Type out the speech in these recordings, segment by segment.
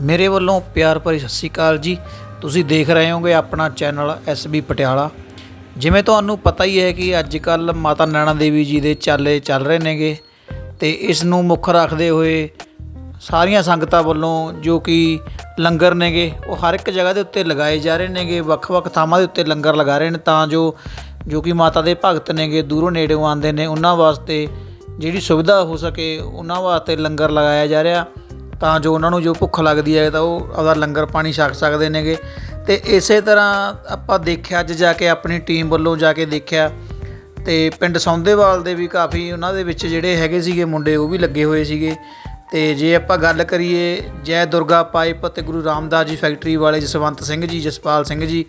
ਮੇਰੇ ਵੱਲੋਂ ਪਿਆਰ ਭਰੀ ਸਤਿ ਸ਼੍ਰੀ ਅਕਾਲ ਜੀ। ਤੁਸੀਂ ਦੇਖ ਰਹੇ ਹੋਗੇ ਆਪਣਾ ਚੈਨਲ ਐਸਬੀ ਪਟਿਆਲਾ। ਜਿਵੇਂ ਤੁਹਾਨੂੰ ਪਤਾ ਹੀ ਹੈ ਕਿ ਅੱਜ ਕੱਲ ਮਾਤਾ ਨੈਣਾ ਦੇਵੀ ਜੀ ਦੇ ਚਾਲੇ ਚੱਲ ਰਹੇ ਨੇਗੇ ਤੇ ਇਸ ਨੂੰ ਮੁੱਖ ਰੱਖਦੇ ਹੋਏ ਸਾਰੀਆਂ ਸੰਗਤਾਂ ਵੱਲੋਂ ਜੋ ਕਿ ਲੰਗਰ ਨੇਗੇ, ਉਹ ਹਰ ਇੱਕ ਜਗ੍ਹਾ ਦੇ ਉੱਤੇ ਲਗਾਏ ਜਾ ਰਹੇ ਨੇਗੇ, ਵੱਖ-ਵੱਖ ਥਾਵਾਂ ਦੇ ਉੱਤੇ ਲੰਗਰ ਲਗਾ ਰਹੇ ਨੇ ਤਾਂ ਜੋ ਜੋ ਕਿ ਮਾਤਾ ਦੇ ਭਗਤ ਨੇਗੇ, ਦੂਰੋਂ ਨੇੜਿਓਂ ਆਉਂਦੇ ਨੇ, ਉਹਨਾਂ ਵਾਸਤੇ ਜਿਹੜੀ ਸੁਵਿਧਾ ਹੋ ਸਕੇ, ਉਹਨਾਂ ਵਾਸਤੇ ਲੰਗਰ ਲਗਾਇਆ ਜਾ ਰਿਹਾ। ਤਾਂ ਜੋ ਉਹਨਾਂ ਨੂੰ ਜੋ ਭੁੱਖ ਲੱਗਦੀ ਹੈ ਤਾਂ ਉਹ ਆਪਦਾ ਲੰਗਰ ਪਾਣੀ ਛਕ ਸਕਦੇ ਨੇਗੇ। ਤੇ ਇਸੇ ਤਰ੍ਹਾਂ ਆਪਾਂ ਦੇਖਿਆ, ਅੱਜ ਜਾ ਕੇ ਆਪਣੀ ਟੀਮ ਵੱਲੋਂ ਜਾ ਕੇ ਦੇਖਿਆ, ਤੇ ਪਿੰਡ ਸੌਂਦੇਵਾਲ ਦੇ ਵੀ ਕਾਫੀ ਉਹਨਾਂ ਦੇ ਵਿੱਚ ਜਿਹੜੇ ਹੈਗੇ ਸੀਗੇ ਮੁੰਡੇ, ਉਹ ਵੀ ਲੱਗੇ ਹੋਏ ਸੀਗੇ। ਤੇ ਜੇ ਆਪਾਂ ਗੱਲ ਕਰੀਏ ਜੈ ਦੁਰਗਾ ਪਾਈਪ ਤੇ ਗੁਰੂ ਰਾਮਦਾਸ ਜੀ ਫੈਕਟਰੀ ਵਾਲੇ ਜਸਵੰਤ ਸਿੰਘ ਜੀ, ਜਸਪਾਲ ਸਿੰਘ ਜੀ,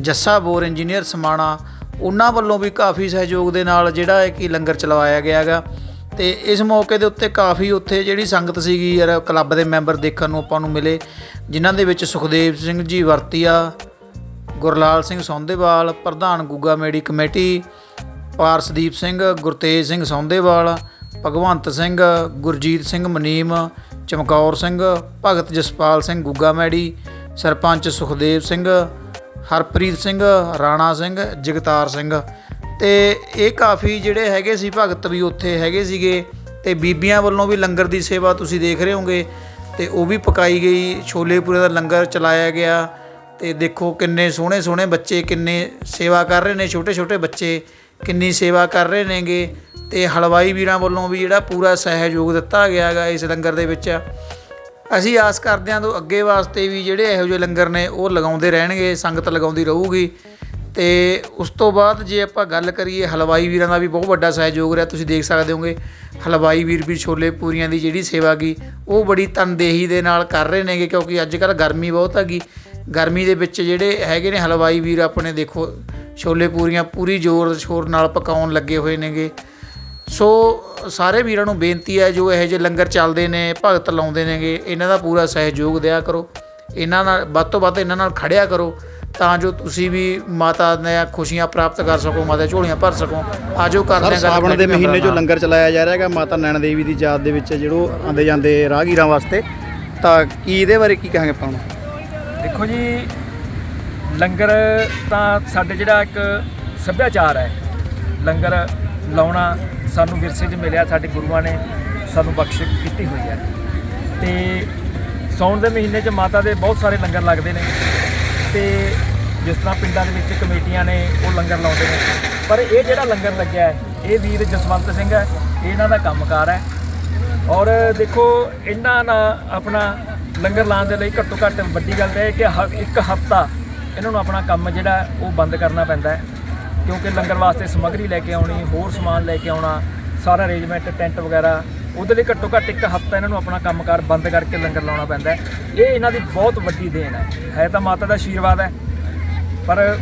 ਜੱਸਾ ਬੋਰ ਇੰਜੀਨੀਅਰ ਸਮਾਣਾ, ਉਹਨਾਂ ਵੱਲੋਂ ਵੀ ਕਾਫੀ ਸਹਿਯੋਗ ਦੇ ਨਾਲ ਜਿਹੜਾ ਹੈ ਕਿ ਲੰਗਰ ਚਲਵਾਇਆ ਗਿਆ ਹੈਗਾ। ਤੇ ਇਸ ਮੌਕੇ ਦੇ ਉੱਤੇ ਕਾਫੀ ਉੱਥੇ ਜਿਹੜੀ ਸੰਗਤ ਸੀਗੀ ਯਾਰ, ਕਲੱਬ ਦੇ ਮੈਂਬਰ ਦੇਖਣ ਨੂੰ ਆਪਾਂ ਨੂੰ ਮਿਲੇ, ਜਿਨ੍ਹਾਂ ਦੇ ਵਿੱਚ ਸੁਖਦੇਵ ਸਿੰਘ ਜੀ ਵਰਤੀਆ, ਗੁਰਲਾਲ ਸਿੰਘ ਸੌਂਦੇਵਾਲ, ਪ੍ਰਧਾਨ ਗੁੱਗਾ ਮੇੜੀ ਕਮੇਟੀ, ਪਾਰਸਦੀਪ ਸਿੰਘ, ਗੁਰਤੇਜ ਸਿੰਘ ਸੌਂਦੇਵਾਲ, ਭਗਵੰਤ ਸਿੰਘ, ਗੁਰਜੀਤ ਸਿੰਘ ਮਨੀਮ, ਚਮਕੌਰ ਸਿੰਘ, ਭਗਤ ਜਸਪਾਲ ਸਿੰਘ ਗੁੱਗਾ ਮੈੜੀ, ਸਰਪੰਚ ਸੁਖਦੇਵ ਸਿੰਘ, ਹਰਪ੍ਰੀਤ ਸਿੰਘ, ਰਾਣਾ ਸਿੰਘ, ਜਗਤਾਰ ਸਿੰਘ। ਤੇ ਇਹ ਕਾਫੀ ਜਿਹੜੇ ਹੈਗੇ ਸੀ ਭਗਤ ਵੀ ਉੱਥੇ ਹੈਗੇ ਸੀਗੇ ਤੇ ਬੀਬੀਆਂ ਵੱਲੋਂ ਵੀ ਲੰਗਰ ਦੀ ਸੇਵਾ ਤੁਸੀਂ ਦੇਖ ਰਹੇ ਹੋਗੇ ਤੇ ਉਹ ਵੀ ਪਕਾਈ ਗਈ, ਛੋਲੇਪੂਰੇ ਦਾ ਲੰਗਰ ਚਲਾਇਆ ਗਿਆ ਤੇ ਦੇਖੋ ਕਿੰਨੇ ਸੋਹਣੇ ਸੋਹਣੇ ਬੱਚੇ, ਕਿੰਨੇ ਸੇਵਾ ਕਰ ਰਹੇ ਨੇ ਛੋਟੇ ਛੋਟੇ ਬੱਚੇ ਕਿੰਨੀ ਸੇਵਾ ਕਰ ਰਹੇ ਨੇਗੇ ਤੇ ਹਲਵਾਈ ਵੀਰਾਂ ਵੱਲੋਂ ਵੀ ਜਿਹੜਾ ਪੂਰਾ ਸਹਿਯੋਗ ਦਿੱਤਾ ਗਿਆ ਹੈਗਾ ਇਸ ਲੰਗਰ ਦੇ ਵਿੱਚ। ਅਸੀਂ ਆਸ ਕਰਦੇ ਹਾਂ ਤੋਂ ਅੱਗੇ ਵਾਸਤੇ ਵੀ ਜਿਹੜੇ ਇਹੋ ਜਿਹੇ ਲੰਗਰ ਨੇ ਉਹ ਲਗਾਉਂਦੇ ਰਹਿਣਗੇ, ਸੰਗਤ ਲਗਾਉਂਦੀ ਰਹੂਗੀ। ਤੇ ਉਸ ਤੋਂ ਬਾਅਦ ਜੇ ਆਪਾਂ ਗੱਲ ਕਰੀਏ ਹਲਵਾਈ ਵੀਰਾਂ ਦਾ ਵੀ ਬਹੁਤ ਵੱਡਾ ਸਹਿਯੋਗ ਰਿਹਾ, ਤੁਸੀਂ ਦੇਖ ਸਕਦੇ ਹੋਗੇ, ਹਲਵਾਈ ਵੀਰ ਵੀ ਛੋਲੇ ਪੂਰੀਆਂ ਦੀ ਜਿਹੜੀ ਸੇਵਾ ਗੀ, ਉਹ ਬੜੀ ਤਨਦੇਹੀ ਦੇ ਨਾਲ ਕਰ ਰਹੇ ਨੇਗੇ, ਕਿਉਂਕਿ ਅੱਜ ਕੱਲ੍ਹ ਗਰਮੀ ਬਹੁਤ ਹੈਗੀ ਗਰਮੀ ਦੇ ਵਿੱਚ ਜਿਹੜੇ ਹੈਗੇ ਨੇ ਹਲਵਾਈ ਵੀਰ, ਆਪਣੇ ਦੇਖੋ, ਛੋਲੇ ਪੂਰੀਆਂ ਪੂਰੀ ਜ਼ੋਰ ਸ਼ੋਰ ਨਾਲ ਪਕਾਉਣ ਲੱਗੇ ਹੋਏ ਨੇਗੇ। ਸੋ ਸਾਰੇ ਵੀਰਾਂ ਨੂੰ ਬੇਨਤੀ ਹੈ, ਜੋ ਇਹੋ ਜਿਹੇ ਲੰਗਰ ਚੱਲਦੇ ਨੇ, ਭਗਤ ਲਾਉਂਦੇ ਨੇਗੇ, ਇਹਨਾਂ ਦਾ ਪੂਰਾ ਸਹਿਯੋਗ ਦਿਆ ਕਰੋ। ਇਹਨਾਂ ਨਾਲ, ਵੱਧ ਤੋਂ ਵੱਧ ਇਹਨਾਂ ਨਾਲ ਖੜਿਆ ਕਰੋ। ਤਾਂ ਜੋ ਤੁਸੀਂ ਵੀ ਮਾਤਾ ਦੀਆਂ ਖੁਸ਼ੀਆਂ ਪ੍ਰਾਪਤ ਕਰ ਸਕੋ ਮਾਤਾ ਝੋਲੀਆਂ ਭਰ ਸਕੋ ਆਜੋ ਕਰਦੇ ਹਾਂ ਸਾਵਣ ਦੇ ਮਹੀਨੇ 'ਚ ਨਾਲ। ਲੰਗਰ ਚਲਾਇਆ ਜਾ ਰਿਹਾ ਹੈਗਾ ਮਾਤਾ ਨੈਣਾ ਦੇਵੀ ਦੀ ਯਾਦ ਦੇ ਵਿੱਚ ਜਿਹੜੋ ਆਂਦੇ ਜਾਂਦੇ ਰਾਹਗੀਰਾਂ ਵਾਸਤੇ ਤਾਂ ਕੀ ਇਹਦੇ ਬਾਰੇ ਕੀ ਕਹਾਂਗੇ ਆਪਾਂ ਹੁਣ? ਦੇਖੋ ਜੀ ਲੰਗਰ ਤਾਂ ਸਾਡੇ ਜਿਹੜਾ ਇੱਕ ਸੱਭਿਆਚਾਰ ਹੈ। ਲੰਗਰ ਲਾਉਣਾ ਸਾਨੂੰ ਵਿਰਸੇ 'ਚ ਮਿਲਿਆ ਸਾਡੇ ਗੁਰੂਆਂ ਨੇ ਸਾਨੂੰ ਬਖਸ਼ ਕੀਤੀ ਹੋਈ ਹੈ। ਤੇ ਸੌਣ ਦੇ ਮਹੀਨੇ 'ਚ ਮਾਤਾ ਦੇ ਬਹੁਤ ਸਾਰੇ ਲੰਗਰ ਲੱਗਦੇ ਨੇ। ਤੇ ਜਿਸ ਤਰ੍ਹਾਂ ਪਿੰਡਾਂ ਦੇ ਵਿੱਚ ਕਮੇਟੀਆਂ ਨੇ ਉਹ ਲੰਗਰ ਲਾਉਂਦੇ ਨੇ। ਪਰ ਇਹ ਜਿਹੜਾ ਲੰਗਰ ਲੱਗਿਆ ਹੈ, ਇਹ ਵੀਰ ਜਸਵੰਤ ਸਿੰਘ ਹੈ। ਇਹਨਾਂ ਦਾ ਕੰਮਕਾਰ ਹੈ। ਔਰ ਦੇਖੋ, ਇਹਨਾਂ ਨਾਲ ਆਪਣਾ ਲੰਗਰ ਲਾਉਣ ਦੇ ਲਈ ਘੱਟੋ ਘੱਟ ਵੱਡੀ ਗੱਲ ਤਾਂ ਇਹ ਕਿ ਹ- ਇੱਕ ਹਫਤਾ ਇਹਨਾਂ ਨੂੰ ਆਪਣਾ ਕੰਮ ਜਿਹੜਾ ਉਹ ਬੰਦ ਕਰਨਾ ਪੈਂਦਾ ਹੈ। ਕਿਉਂਕਿ ਲੰਗਰ ਵਾਸਤੇ ਸਮੱਗਰੀ ਲੈ ਕੇ ਆਉਣੀ, ਹੋਰ ਸਮਾਨ ਲੈ ਕੇ ਆਉਣਾ, ਸਾਰਾ ਅਰੇਂਜਮੈਂਟ ਟੈਂਟ ਵਗੈਰਾ ਉਹਦੇ ਲਈ ਘੱਟੋ ਘੱਟ ਇੱਕ ਹਫਤਾ ਇਹਨਾਂ ਨੂੰ ਆਪਣਾ ਕੰਮਕਾਰ ਬੰਦ ਕਰਕੇ ਲੰਗਰ ਲਾਉਣਾ ਪੈਂਦਾ ਹੈ। ਇਹ ਇਹਨਾਂ ਦੀ ਬਹੁਤ ਵੱਡੀ ਦੇਣ ਹੈ। ਹੈ ਤਾਂ ਮਾਤਾ ਦਾ ਆਸ਼ੀਰਵਾਦ ਹੈ। ਪਰ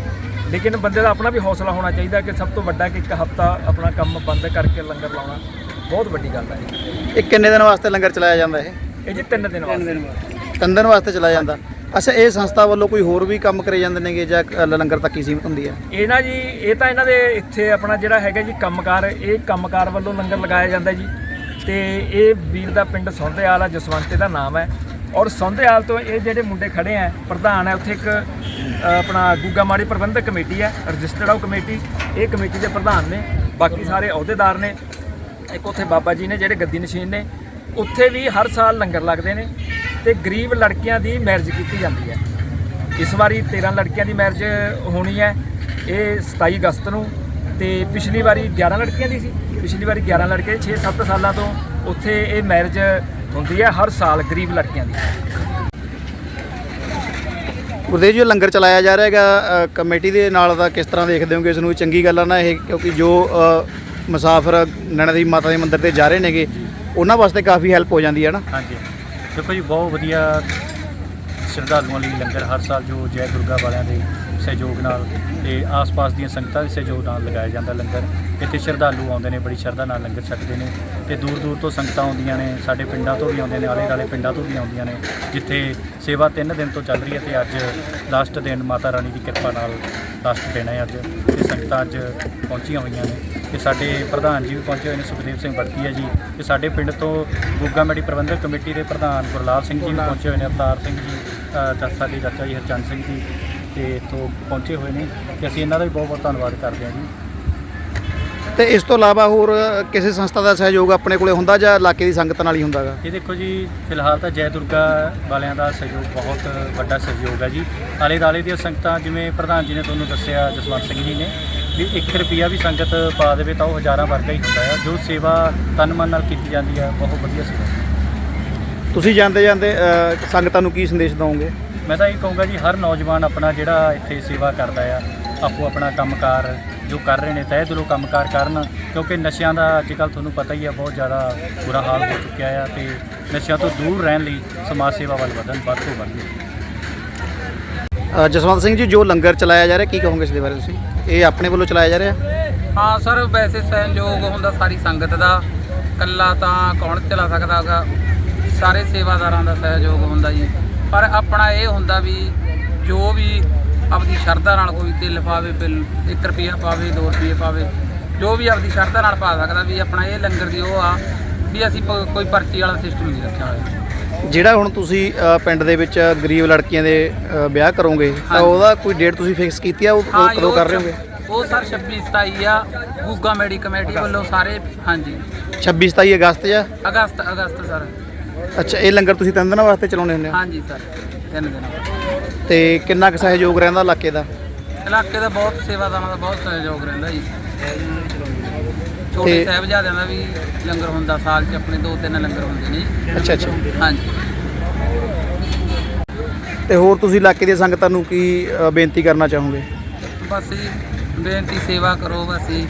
ਲੇਕਿਨ ਬੰਦੇ ਦਾ ਆਪਣਾ ਵੀ ਹੌਸਲਾ ਹੋਣਾ ਚਾਹੀਦਾ ਕਿ ਸਭ ਤੋਂ ਵੱਡਾ ਕਿ ਇੱਕ ਹਫਤਾ ਆਪਣਾ ਕੰਮ ਬੰਦ ਕਰਕੇ ਲੰਗਰ ਲਾਉਣਾ ਬਹੁਤ ਵੱਡੀ ਗੱਲ ਹੈ। ਇਹ ਕਿੰਨੇ ਦਿਨ ਵਾਸਤੇ ਲੰਗਰ ਚਲਾਇਆ ਜਾਂਦਾ ਇਹ? ਇਹ ਜੀ ਤਿੰਨ ਦਿਨ ਵਾਸਤੇ। ਤਿੰਨ ਦਿਨ ਵਾਸਤੇ। ਚਲਾਇਆ ਜਾਂਦਾ। ਅੱਛਾ ਇਹ ਸੰਸਥਾ ਵੱਲੋਂ ਕੋਈ ਹੋਰ ਵੀ ਕੰਮ ਕਰੇ ਜਾਂਦੇ ਨੇਗੇ ਜਾਂ ਲੰਗਰ ਤੱਕ ਹੀ ਸੀਮਿਤ ਹੁੰਦੀ ਹੈ? ਇਹ ਨਾ ਜੀ ਇਹ ਤਾਂ ਇਹਨਾਂ ਦੇ ਇੱਥੇ ਆਪਣਾ ਜਿਹੜਾ ਹੈਗਾ ਜੀ ਕੰਮਕਾਰ ਇਹ ਕੰਮਕਾਰ ਵੱਲੋਂ ਲੰਗਰ ਲਗਾਇਆ ਜਾਂਦਾ ਜੀ। ਤੇ ਇਹ ਵੀਰ ਦਾ ਪਿੰਡ ਸੌਂਦੇਆਲ ਆ, ਜਸਵੰਤੇ ਦਾ ਨਾਮ ਹੈ। ਔਰ ਸੌਂਦੇਆਲ ਤੋਂ ਇਹ ਜਿਹੜੇ ਮੁੰਡੇ ਖੜੇ ਆ, ਪ੍ਰਧਾਨ ਹੈ, ਉੱਥੇ ਇੱਕ ਆਪਣਾ ਗੁੱਗਾ ਮਾੜੀ ਪ੍ਰਬੰਧਕ ਕਮੇਟੀ ਹੈ, ਰਜਿਸਟਰਡ ਆਉ ਕਮੇਟੀ। ਇਹ ਕਮੇਟੀ ਦੇ ਪ੍ਰਧਾਨ ਨੇ, ਬਾਕੀ ਸਾਰੇ ਅਹੁਦੇਦਾਰ ਨੇ। ਇੱਕ ਉੱਥੇ ਬਾਬਾ ਜੀ ਨੇ, ਜਿਹੜੇ ਗੱਦੀ ਨਸ਼ੀਨ ਨੇ, ਉੱਥੇ ਵੀ ਹਰ ਸਾਲ ਲੰਗਰ ਲੱਗਦੇ ਨੇ ਤੇ ਗਰੀਬ ਲੜਕੀਆਂ ਦੀ ਮੈਰਿਜ ਕੀਤੀ ਜਾਂਦੀ ਹੈ। ਇਸ ਵਾਰੀ 13 ਲੜਕੀਆਂ ਦੀ ਮੈਰਿਜ ਹੋਣੀ ਹੈ, ਇਹ 27 ਅਗਸਤ ਨੂੰ ਤੇ ਪਿਛਲੀ ਵਾਰੀ 11 ਲੜਕੀਆਂ ਦੀ ਸੀ। ਪਿਛਲੀ ਵਾਰੀ 11 ਲੜਕੇ 6-7 ਸਾਲਾਂ ਤੋਂ ਉੱਥੇ ਇਹ ਮੈਰਿਜ ਹੁੰਦੀ ਹੈ ਹਰ ਸਾਲ ਗਰੀਬ ਲੜਕੀਆਂ ਦੀ। ਗੁਰਦੇਵ ਜੀ ਇਹ ਲੰਗਰ ਚਲਾਇਆ ਜਾ ਰਿਹਾ ਹੈਗਾ ਕਮੇਟੀ ਦੇ ਨਾਲ ਦਾ ਕਿਸ ਤਰ੍ਹਾਂ ਦੇਖਦੇ ਹੋਗੇ ਇਸ ਨੂੰ? ਚੰਗੀ ਗੱਲ ਆ ਨਾ ਇਹ ਕਿਉਂਕਿ ਜੋ ਮੁਸਾਫਰ ਨੈਣਾ ਦੇਵੀ ਮਾਤਾ ਦੇ ਮੰਦਿਰ ਤੇ ਜਾ ਰਹੇ ਨੇਗੇ ਉਹਨਾਂ ਵਾਸਤੇ ਕਾਫੀ ਹੈਲਪ ਹੋ ਜਾਂਦੀ ਹੈ ਨਾ? ਹਾਂਜੀ। ਦੇਖੋ ਜੀ ਬਹੁਤ ਵਧੀਆ ਸ਼ਰਧਾਲੂਆਂ ਲਈ ਲੰਗਰ ਹਰ ਸਾਲ ਜੋ ਜੈ ਦੁਰਗਾ ਵਾਲਿਆਂ ਦੇ ਸਹਿਯੋਗ ਨਾਲ ਤੇ ਆਸ-ਪਾਸ ਦੀਆਂ ਸੰਗਤਾਂ ਦੇ ਸਹਿਯੋਗ ਨਾਲ ਲਗਾਇਆ ਜਾਂਦਾ ਲੰਗਰ। ਇੱਥੇ ਸ਼ਰਧਾਲੂ ਆਉਂਦੇ ਨੇ, ਬੜੀ ਸ਼ਰਧਾ ਨਾਲ ਲੰਗਰ ਛਕਦੇ ਨੇ ਤੇ ਦੂਰ-ਦੂਰ ਤੋਂ ਸੰਗਤਾਂ ਆਉਂਦੀਆਂ ਨੇ, ਸਾਡੇ ਪਿੰਡਾਂ ਤੋਂ ਵੀ ਆਉਂਦੇ ਨੇ, ਆਲੇ-ਦੁਆਲੇ ਪਿੰਡਾਂ ਤੋਂ ਵੀ ਆਉਂਦੀਆਂ ਨੇ, ਜਿੱਥੇ ਸੇਵਾ 3 ਦਿਨ ਤੋਂ ਚੱਲ ਰਹੀ ਹੈ ਤੇ ਅੱਜ ਲਾਸਟ ਦਿਨ ਮਾਤਾ ਰਾਣੀ ਦੀ ਕਿਰਪਾ ਨਾਲ ਲਾਸਟ ਦਿਨ ਹੈ ਅੱਜ ਤੇ ਸੰਗਤਾਂ ਅੱਜ ਪਹੁੰਚੀਆਂ ਹੋਈਆਂ ਨੇ। ਤੇ ਸਾਡੇ ਪ੍ਰਧਾਨ ਜੀ ਵੀ ਪਹੁੰਚੇ ਹੋਏ ਨੇ, ਸੁਖਦੇਵ ਸਿੰਘ ਵਰਤੀ ਹੈ ਜੀ। ਤੇ ਸਾਡੇ ਪਿੰਡ ਤੋਂ ਗੁੱਗਾ ਮੇੜੀ ਪ੍ਰਬੰਧਕ ਕਮੇਟੀ ਦੇ ਪ੍ਰਧਾਨ ਗੁਰਲਾਲ ਸਿੰਘ ਜੀ ਵੀ ਪਹੁੰਚੇ ਹੋਏ ਨੇ, ਅਵਤਾਰ ਸਿੰਘ ਜੀ ਅ, ਚਾ- ਸਾਡੇ ਚਾਚਾ ਜੀ ਹਰਚੰਦ ਸਿੰਘ ਜੀ ਤੇ ਇੱਥੋਂ ਪਹੁੰਚੇ ਹੋਏ ਨੇ ਤੇ ਅਸੀਂ ਇਹਨਾਂ ਦਾ ਵੀ ਬਹੁਤ ਬਹੁਤ ਧੰਨਵਾਦ ਕਰਦੇ ਹਾਂ ਜੀ। ਤੇ ਇਸ ਤੋਂ ਇਲਾਵਾ ਹੋਰ ਕਿਸੇ ਸੰਸਥਾ ਦਾ ਸਹਿਯੋਗ ਆਪਣੇ ਕੋਲੇ ਹੁੰਦਾ ਜਾਂ ਇਲਾਕੇ ਦੀ ਸੰਗਤ ਨਾਲ ਹੀ ਹੁੰਦਾਗਾ? ਇਹ ਦੇਖੋ ਜੀ ਫਿਲਹਾਲ ਤਾਂ ਜੈ ਦੁਰਗਾ ਵਾਲਿਆਂ ਦਾ ਸਹਿਯੋਗ ਬਹੁਤ ਵੱਡਾ ਸਹਿਯੋਗ ਹੈ ਜੀ। ਆਲੇ ਦਾਲੇ ਦੀਆਂ ਸੰਗਤਾਂ ਜਿਵੇਂ ਪ੍ਰਧਾਨ ਜੀ ਨੇ ਤੁਹਾਨੂੰ ਦੱਸਿਆ ਜਸਵੰਤ ਸਿੰਘ ਜੀ ਨੇ ਵੀ 1 ਰੁਪਿਆ ਵੀ ਸੰਗਤ ਪਾ ਦੇਵੇ ਤਾਂ ਉਹ ਹਜ਼ਾਰਾਂ ਵਰਗਾ ਹੀ ਹੁੰਦਾ ਹੈ ਜੋ ਸੇਵਾ ਤਨ ਮਨ ਨਾਲ ਕੀਤੀ ਜਾਂਦੀ ਹੈ ਬਹੁਤ ਵਧੀਆ ਸੇਵਾ। ਤੁਸੀਂ ਜਾਂਦੇ ਜਾਂਦੇ ਅ, ਸੰਗਤਾਂ ਨੂੰ ਕੀ ਸੰਦੇਸ਼ ਦਵੋਗੇ? ਮੈਂ ਤਾਂ ਇਹ ਕਹੂੰਗਾ ਜੀ ਹਰ ਨੌਜਵਾਨ ਆਪਣਾ ਜਿਹੜਾ ਇੱਥੇ ਸੇਵਾ ਕਰਦਾ ਆ ਆਪੋ ਆਪਣਾ ਕੰਮਕਾਰ ਜੋ ਕਰ ਰਹੇ ਨੇ ਤਹਿ ਦਿਲੋਂ ਕੰਮਕਾਰ ਕਰਨ ਕਿਉਂਕਿ ਨਸ਼ਿਆਂ ਦਾ ਅੱਜ ਕੱਲ੍ਹ ਤੁਹਾਨੂੰ ਪਤਾ ਹੀ ਆ ਬਹੁਤ ਜ਼ਿਆਦਾ ਬੁਰਾ ਹਾਲ ਹੋ ਚੁੱਕਿਆ ਆ ਤੇ ਨਸ਼ਿਆਂ ਤੋਂ ਦੂਰ ਰਹਿਣ ਲਈ ਸਮਾਜ ਸੇਵਾ ਵੱਲ ਵਧਣ ਵੱਧ ਤੋਂ ਵੱਧ। ਅ, ਜਸਵੰਤ ਸਿੰਘ ਜੀ ਜੋ ਲੰਗਰ ਚਲਾਇਆ ਜਾ ਰਿਹਾ ਕੀ ਕਹੋਗੇ ਇਸ ਦੇ ਬਾਰੇ ਤੁਸੀਂ? ਇਹ ਆਪਣੇ ਵੱਲੋਂ ਚਲਾਇਆ ਜਾ ਰਿਹਾ? ਹਾਂ ਸਰ ਵੈਸੇ ਸਹਿਯੋਗ ਹੁੰਦਾ ਸਾਰੀ ਸੰਗਤ ਦਾ। ਕੱਲਾ ਤਾਂ ਕੌਣ ਚਲਾ ਸਕਦਾ ਹੈਗਾ? ਸਾਰੇ ਸੇਵਾਦਾਰਾਂ ਦਾ ਸਹਿਯੋਗ ਹੁੰਦਾ ਜੀ। ਪਰ ਆਪਣਾ ਇਹ ਹੁੰਦਾ ਵੀ ਜੋ ਵੀ ਆਪਦੀ ਸ਼ਰਧਾ ਨਾਲ ਕੋਈ ਤਿਲ ਪਾਵੇ ਬਿਲ 1 ਰੁਪਿਆ ਪਾਵੇ 2 ਰੁਪਏ ਪਾਵੇ ਜੋ ਵੀ ਆਪਦੀ ਸ਼ਰਧਾ ਨਾਲ ਪਾ ਸਕਦਾ ਵੀ ਆਪਣਾ ਇਹ ਲੰਗਰ ਦੀ ਉਹ ਆ ਵੀ ਅਸੀਂ ਕੋਈ ਪਰਚੀ ਵਾਲਾ ਸਿਸਟਮ ਨਹੀਂ ਰੱਖਿਆ ਹੋਇਆ। ਜਿਹੜਾ ਹੁਣ ਤੁਸੀਂ ਪਿੰਡ ਦੇ ਵਿੱਚ ਗਰੀਬ ਲੜਕੀਆਂ ਦੇ ਵਿਆਹ ਕਰੋਗੇ ਤਾਂ। ਉਹਦਾ ਕੋਈ ਡੇਟ ਤੁਸੀਂ ਫਿਕਸ ਕੀਤੀ ਆ? ਉਹ ਕਦੋਂ ਕਰ ਰਹੇ ਹੋਗੇ? ਉਹ ਸਰ 26 27 ਆ ਗੁੱਗਾ ਮੇਡੀ ਕਮੇਟੀ ਵੱਲੋਂ ਸਾਰੇ ਹਾਂਜੀ। 26 27 ਅਗਸਤ ਜਾਂ ਅਗਸਤ ਅਗਸਤ ਸਰ। ਅੱਛਾ ਇਹ ਲੰਗਰ ਤੁਸੀਂ ਤਿੰਨ ਦਿਨਾਂ ਵਾਸਤੇ ਚਲਾਉਣੇ ਹੁੰਦੇ ਹੋ? ਹਾਂਜੀ ਸਰ ਤਿੰਨ ਦਿਨ ਤੇ ਕਿੰਨਾ ਕੁ ਸਹਿਯੋਗ ਰਹਿੰਦਾ ਇਲਾਕੇ ਦਾ? ਇਲਾਕੇ ਦਾ ਬਹੁਤ ਸੇਵਾਦਾਰਾਂ ਦਾ ਬਹੁਤ ਸਹਿਯੋਗ ਰਹਿੰਦਾ ਜੀ। ਛੋਟੇ ਤੇ- ਸਾਹਿਬਜ਼ਾਦਿਆਂ ਦਾ ਵੀ ਲੰਗਰ ਹੁੰਦਾ ਸਾਲ 'ਚ ਆਪਣੇ ਦੋ ਤਿੰਨ ਲੰਗਰ ਹੁੰਦੇ ਨੇ ਜੀ। ਅੱਛਾ ਅੱਛਾ। ਹਾਂਜੀ। ਤੇ ਹੋਰ ਤੁਸੀਂ ਇਲਾਕੇ ਦੀਆਂ ਸੰਗਤਾਂ ਨੂੰ ਕੀ ਅ, ਬੇਨਤੀ ਕਰਨਾ ਚਾਹੋਗੇ? ਬਸ ਜੀ ਬੇਨਤੀ ਸੇਵਾ ਕਰੋ ਬਸ ਜੀ।